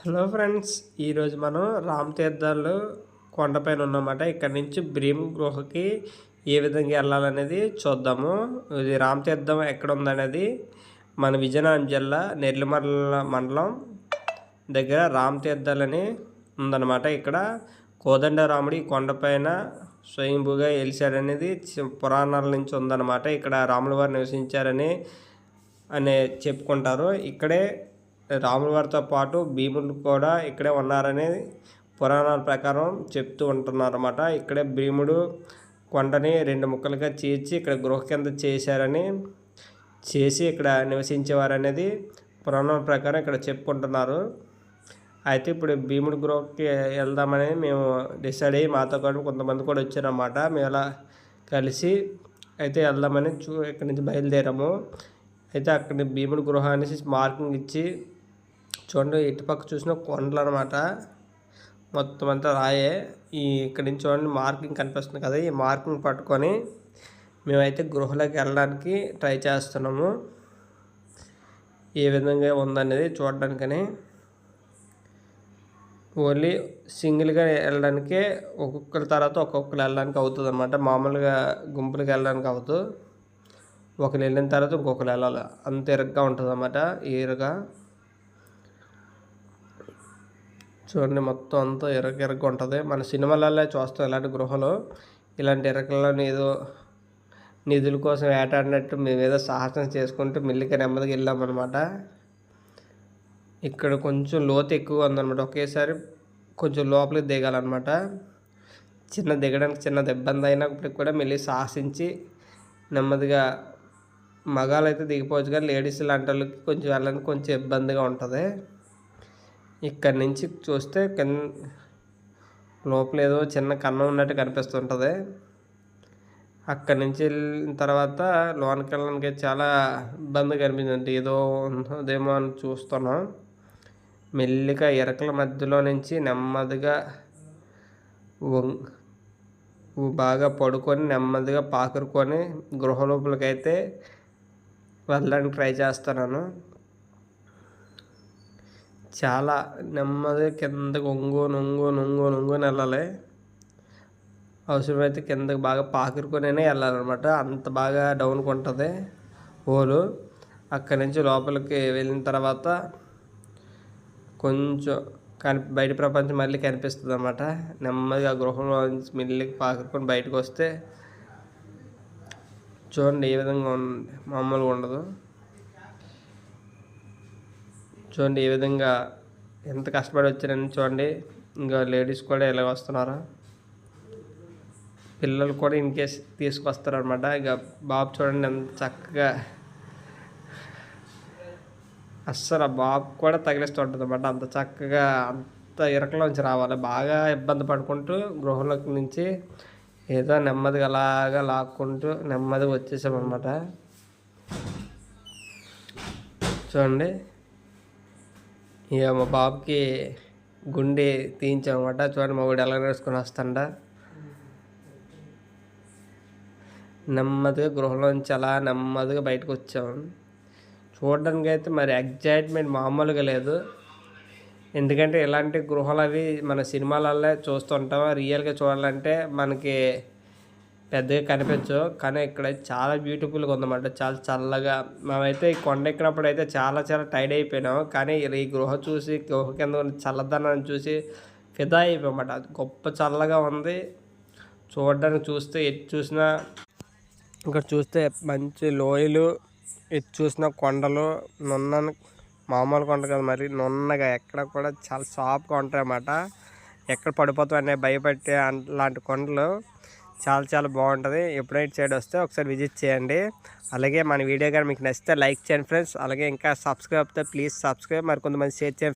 Hello friends ఈరోజు మనం రామ్ తీర్థాలు కొండపైన ఉన్నామాట. ఇక్కడ నుంచి భీమ్ గుహకి ఏ విధంగా వెళ్ళాలనేది చూద్దాము. ఇది రామ్ తీర్థం ఎక్కడ ఉందనేది మన విజయనగరం జిల్లా నెల్లిమర్ల మండలం దగ్గర రామ్ తీర్థాలని ఉందన్నమాట. ఇక్కడ కోదండరాముడి కొండపైన స్వయంభూగా వెలిశాడనేది పురాణాల నుంచి ఉందన్నమాట. ఇక్కడ రాముల వారు నివసించారని అనే చెప్పుకుంటారు. ఇక్కడే రాముల వారితో పాటు భీముడు కూడా ఇక్కడే ఉన్నారని పురాణాల ప్రకారం చెప్తూ ఉంటున్నారన్నమాట. ఇక్కడే భీముడు కొండని రెండు ముక్కలుగా చీల్చి ఇక్కడ గృహ కింద చేశారని చేసి ఇక్కడ నివసించేవారు అనేది పురాణాల ప్రకారం ఇక్కడ చెప్పుకుంటున్నారు. అయితే ఇప్పుడు భీముడి గృహకి వెళ్దామని మేము డిసైడ్ అయ్యి మాతో పాటు కొంతమంది కూడా వచ్చారన్నమాట. మేము ఇలా కలిసి అయితే వెళ్దామని చూ ఇక్కడి నుంచి బయలుదేరాము. అయితే అక్కడ భీముడి గృహ అనేసి మార్కింగ్ ఇచ్చి చూడండి ఇటుపక్క చూసిన కొండలు అనమాట మొత్తం అంతా రాయే. ఈ ఇక్కడి నుంచి చూడండి మార్కింగ్ కనిపిస్తుంది కదా ఈ మార్కింగ్ పట్టుకొని మేమైతే గృహలోకి వెళ్ళడానికి ట్రై చేస్తున్నాము. ఏ విధంగా ఉందనేది చూడడానికని. ఓన్లీ సింగిల్గా వెళ్ళడానికే ఒక్కొక్కరి తర్వాత ఒక్కొక్కరు వెళ్ళడానికి అవుతుంది అనమాట మామూలుగా గుంపులకి వెళ్ళడానికి అవుతుంది ఒకరు వెళ్ళిన తర్వాత ఇంకొకరు వెళ్ళాలి. అంత ఇరుగ్గా ఉంటుంది అన్నమాట ఈరుగా చూడండి మొత్తం అంతా ఇరగ ఇరగ ఉంటుంది. మన సినిమాలలో చూస్తాం ఇలాంటి గృహలు ఇలాంటి ఇరకల్లో ఏదో నిధుల కోసం వేటాడినట్టు మేము ఏదో సాహసం చేసుకుంటూ మెల్లిగా నెమ్మదిగా వెళ్ళామన్నమాట ఇక్కడ కొంచెం లోతు ఎక్కువ ఉందన్నమాట. ఒకేసారి కొంచెం లోపలికి దిగాలన్నమాట. చిన్న దిగడానికి చిన్నది ఇబ్బంది అయినప్పటికి కూడా మళ్ళీ సాహసించి నెమ్మదిగా మగాలైతే దిగిపోవచ్చు. కానీ లేడీస్ లాంటి వాళ్ళకి కొంచెం వెళ్ళడానికి కొంచెం ఇబ్బందిగా ఉంటుంది. ఇక్కడ నుంచి చూస్తే కింద లోపల ఏదో చిన్న కన్నం ఉన్నట్టు కనిపిస్తుంటుంది. అక్కడి నుంచి వెళ్ళిన తర్వాత లోనికి వెళ్ళడానికి చాలా ఇబ్బంది అనిపించింది ఏదో ఉందేమో అని చూస్తున్నాం. మెల్లిగా ఎరకల మధ్యలో నుంచి నెమ్మదిగా వం- బాగా పడుకొని నెమ్మదిగా పాకురుకొని గృహ వెళ్ళడానికి ట్రై చేస్తున్నాను. చాలా నెమ్మదిగా కిందకు ఒంగు నొంగు నొంగు నొంగుని వెళ్ళాలి. అవసరమైతే కిందకి బాగా పాకురుకొనే వెళ్ళాలన్నమాట. అంత బాగా డౌన్కి ఉంటుంది హోలు అక్కడి నుంచి లోపలికి వెళ్ళిన తర్వాత కొంచెం కని బయట ప్రపంచం మళ్ళీ కనిపిస్తుంది అన్నమాట నెమ్మదిగా గృహంలో నుంచి మెల్లికి పాకురుకొని బయటకు వస్తే చూడండి ఏ విధంగా ఉంది మామూలుగా ఉండదు. చూడండి ఏ విధంగా ఎంత కష్టపడి వచ్చారని చూడండి. ఇంకా లేడీస్ కూడా ఇలా వస్తున్నారు. పిల్లలు కూడా ఇన్ కేస్ తీసుకొస్తారనమాట ఇక బాబు చూడండి ఎంత చక్కగా అస్సలు ఆ బాబు కూడా తగిలిస్తుంటుంది అనమాట అంత చక్కగా అంత ఇరకలోంచి రావాలి. బాగా ఇబ్బంది పడుకుంటూ గృహంలోకి నుంచి ఏదో నెమ్మదిగా అలాగా లాక్కుంటూ నెమ్మదిగా వచ్చేసామన్నమాట. చూడండి. ఇక మా బాబుకి గుండె తీయించామన్నమాట. చూడండి మా వాడు ఎలా నడుచుకొని వస్తాడా నెమ్మదిగా గృహంలోంచి అలా నెమ్మదిగా బయటకు వచ్చాము చూడడానికి అయితే మరి ఎగ్జైట్మెంట్ మామూలుగా లేదు. ఎందుకంటే ఇలాంటి గృహాలు అవి మన సినిమాలల్లో చూస్తుంటాం. రియల్గా చూడాలంటే మనకి పెద్దగా కనిపించవు. కానీ ఇక్కడ చాలా బ్యూటిఫుల్గా ఉందన్నమాట. చాలా చల్లగా. మేమైతే ఈ కొండ ఎక్కినప్పుడు అయితే చాలా చాలా టైర్డ్ అయిపోయినాం కానీ ఈ గృహ చూసి గృహ కింద ఉన్న చల్లదనాన్ని చూసి ఫిదా అయిపోయామన్నమాట. గొప్ప చల్లగా ఉంది. చూడడానికి చూస్తే ఎటు చూసినా ఇక్కడ చూస్తే మంచి లోయలు ఎటు చూసినా కొండలు నున్న మామూలు కొండ కదా మరి నున్నగా ఎక్కడ కూడా చాలా సాఫ్ట్గా ఉంటాయి అన్నమాట ఎక్కడ పడిపోతాం అనే భయపెట్టే అలాంటి లాంటి కొండలు. చాలా చాలా బాగుంటుంది. ఎప్పుడైట్ సైడ్ వస్తే ఒకసారి విజిట్ చేయండి. అలాగే మన వీడియో కానీ మీకు నచ్చితే లైక్ చేయండి ఫ్రెండ్స్. అలాగే ఇంకా సబ్స్క్రైబ్తో ప్లీజ్ సబ్స్క్రైబ్. మరి కొంతమంది షేర్ చేయండి